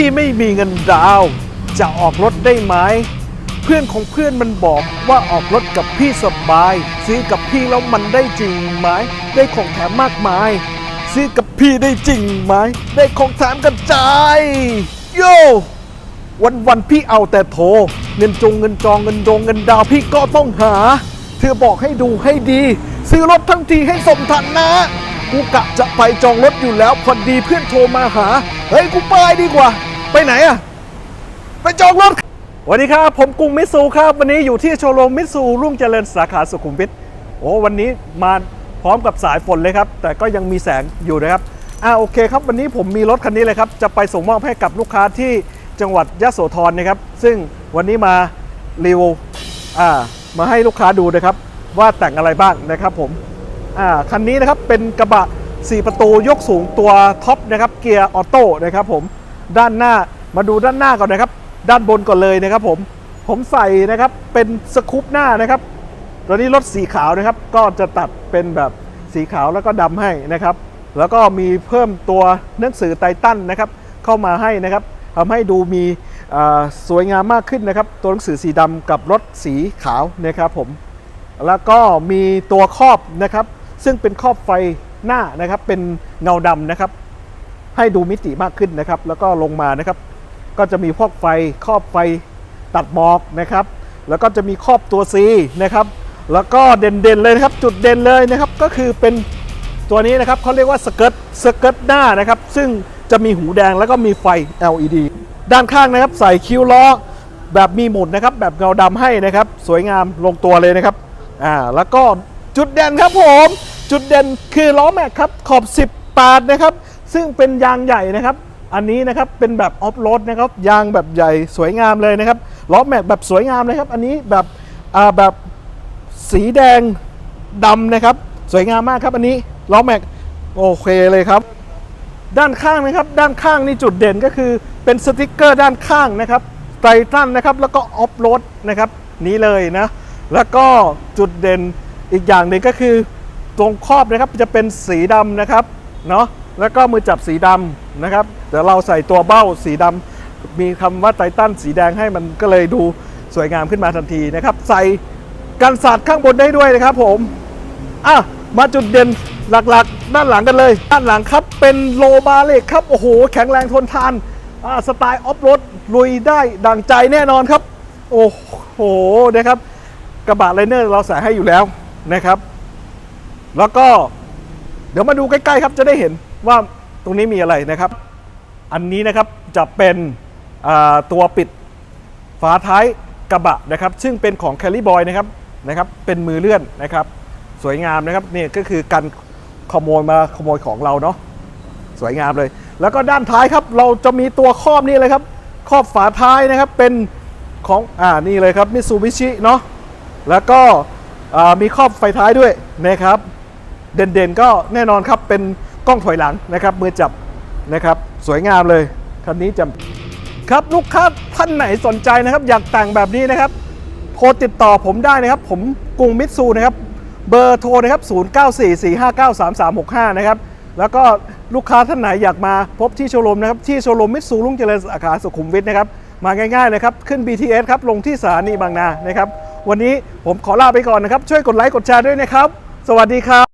พี่ไม่มีเงินดาว จะออกรถได้ไหม เพื่อนของเพื่อนมันบอกว่าออกรถกับพี่สบาย ซื้อกับพี่แล้วมันได้จริงไหม ได้ของแถมมากมาย ซื้อกับพี่ได้จริงไหม ได้ของแถมกระจายโยวันวันๆพี่เอาแต่โทร เงินจงเงินจองเงินดงเงินดาวพี่ก็ต้องหา เธอบอกให้ดูให้ดี ซื้อรถทั้งทีให้สมฐานะกูกะจะไปจองรถอยู่แล้วพอดีเพื่อนโทรมาหา เฮ้ยกูไปดีกว่า ไปไหนอะ ไปจองรถสวัสดีครับ ผมกรุงมิตซูครับ วันนี้อยู่ที่โชว์รูมมิตซูรุ่งเจริญสาขาสุขุมวิทโอ้วันนี้มาพร้อมกับสายฝนเลยครับ แต่ก็ยังมีแสงอยู่นะครับอ่าโอเคครับ วันนี้ผมมีรถคันนี้เลยครับ จะไปส่งมอบให้กับลูกค้าที่จังหวัดยะโสธรนะครับ ซึ่งวันนี้มารีวิวอ่ามาให้ลูกค้าดูนะครับ ว่าแต่งอะไรบ้างนะครับผมอ่าคันนี้นะครับเป็นกระบะ 4 ประตูยกสูงตัวท็อปนะครับเกียร์ออโต้นะครับผม ด้านหน้ามาดูด้านหน้าก่อนนะครับ ด้านบนก่อนเลยนะครับผมผมใส่นะครับเป็นสกูปหน้านะครับตัวนี้รถสีขาวนะครับ ก็จะตัดเป็นแบบสีขาวแล้วก็ดำให้นะครับ แล้วก็มีเพิ่มตัวหนังสือไททันนะครับ เข้ามาให้นะครับทำให้ดูมีสวยงามมากขึ้นนะครับ ตัวหนังสือสีดำกับรถสีขาวนะครับผมแล้วก็มีตัวครอบนะครับ ซึ่งเป็นครอบไฟหน้านะครับ เป็นเงาดำนะครับ ให้ดูมิติมากขึ้นนะครับ แล้วก็ลงมานะครับ ก็จะมีพวกไฟครอบไฟตัดหมอกนะครับ แล้วก็จะมีครอบตัว C นะครับ แล้วก็เด่นๆเลยนะครับ จุดเด่นเลยนะครับ ก็คือเป็นตัวนี้นะครับเขาเรียกว่าสเกิร์ตสเกิร์ตหน้านะครับ ซึ่งจะมีหูแดงแล้วก็มีไฟ LED ด้านข้างนะครับ ใส่คิ้วล้อแบบมีหมุดนะครับ แบบเงาดำให้นะครับ สวยงามลงตัวเลยนะครับ อ่า แล้วก็จุดเด่นครับผม จุดเด่นคือล้อแม็กครับ ขอบ18นะครับ ซึ่งเป็นยางใหญ่นะครับ อันนี้นะครับเป็นแบบออฟโรดนะครับยางแบบใหญ่สวยงามเลยนะครับล้อแม็กแบบสวยงามเลยครับ อันนี้แบบแบบสีแดงดำนะครับ สวยงามมากครับ อันนี้ล้อแม็กโอเคเลยครับ ด้านข้างนะครับ ด้านข้างนี่จุดเด่นก็คือเป็นสติกเกอร์ด้านข้างนะครับไททันนะครับแล้วก็ออฟโรดนะครับนี้เลยนะ แล้วก็จุดเด่นอีกอย่างหนึ่งก็คือตรงครอบนะครับจะเป็นสีดำนะครับเนาะ แล้วก็มือจับสีดำนะครับเดี๋ยวเราใส่ตัวเบ้าสีดำมีคำว่าไททันสีแดงให้มันก็เลยดูสวยงามขึ้นมาทันทีนะครับ ใส่กันสาดข้างบนได้ด้วยนะครับผมอะมาจุดเด่นหลักๆ ด้านหลังกันเลย ด้านหลังครับเป็นโลบาเล็กครับ โอ้โห แข็งแรงทนทานอ่าสไตล์ออฟโรดลุยได้ดังใจแน่นอนครับ โอ้โหนะครับกระบะไลเนอร์เราใส่ให้อยู่แล้วนะครับ แล้วก็เดี๋ยวมาดูใกล้ ๆ ครับจะได้เห็น ว่าตรงนี้มีอะไรนะครับ อันนี้นะครับจะเป็นตัวปิดฝาท้ายกระบะนะครับ ซึ่งเป็นของ c a r r y Boy นะครับนะครับเป็นมือเลื่อนนะครับ สวยงามนะครับนี่ก็คือการขโมยมาขโมยของเราเนาะสวยงามเลย แล้วก็ด้านท้ายครับ เราจะมีตัวครอบนี่เลยครับครอบฝาท้ายนะครับเป็นของอ่านี่เลยครับมิ t ซูบิชิเนาะแล้วก็มีครอบไฟท้ายด้วยนะครับ เด่นๆก็แน่นอนครับเป็น กล้องถอยหลังนะครับมือจับนะครับสวยงามเลยคันนี้จะครับลูกค้าท่านไหนสนใจนะครับ อยากแต่งแบบนี้นะครับโทรติดต่อผมได้นะครับ ผมกรุงมิตซูนะครับ เบอร์โทรนะครับ 0944593365 นะครับ แล้วก็ลูกค้าท่านไหนอยากมาพบที่โชว์รูมนะครับ ที่โชว์รูมมิตซูรุ่งเจริญสาขาสุขุมวิทนะครับ มาง่ายๆเลยครับ ขึ้น BTS ครับ ลงที่สถานีบางนานะครับ วันนี้ผมขอลาไปก่อนนะครับ ช่วยกดไลค์กดแชร์ด้วยนะครับ สวัสดีครับ